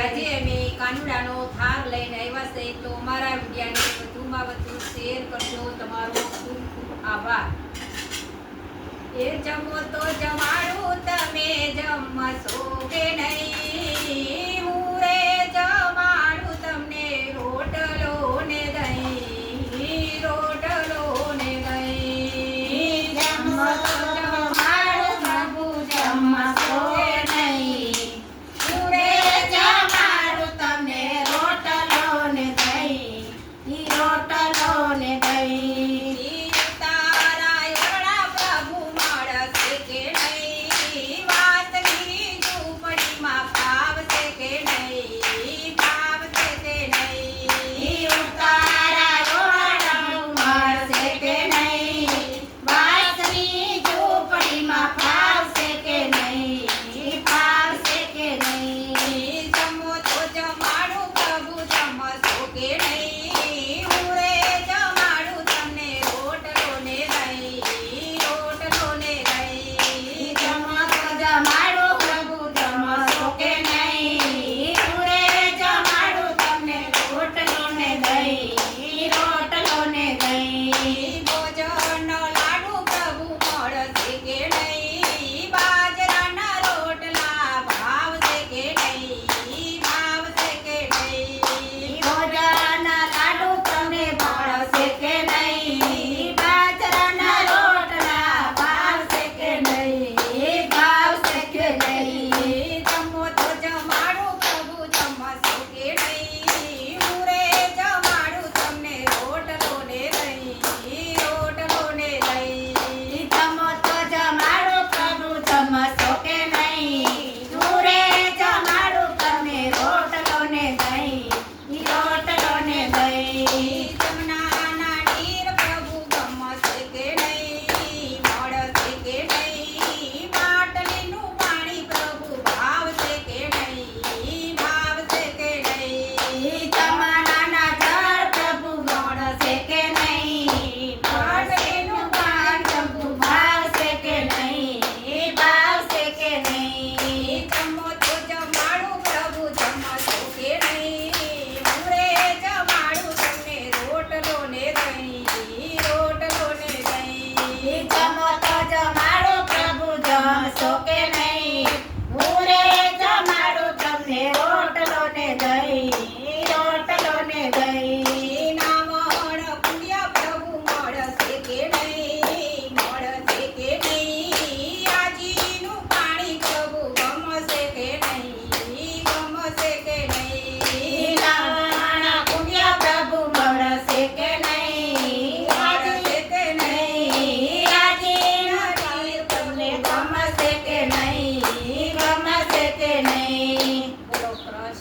આજે અમે કાનુડાનો થાળ લઈને આવ્યા છે તો અમારા વિડીયાને વધુમાં વધુ શેર કરજો. તમારો ખૂબ ખૂબ આભાર. એ જમો તો જમાડું તમે.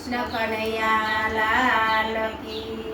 કૃષ્ણ કનૈયા લાલ કી.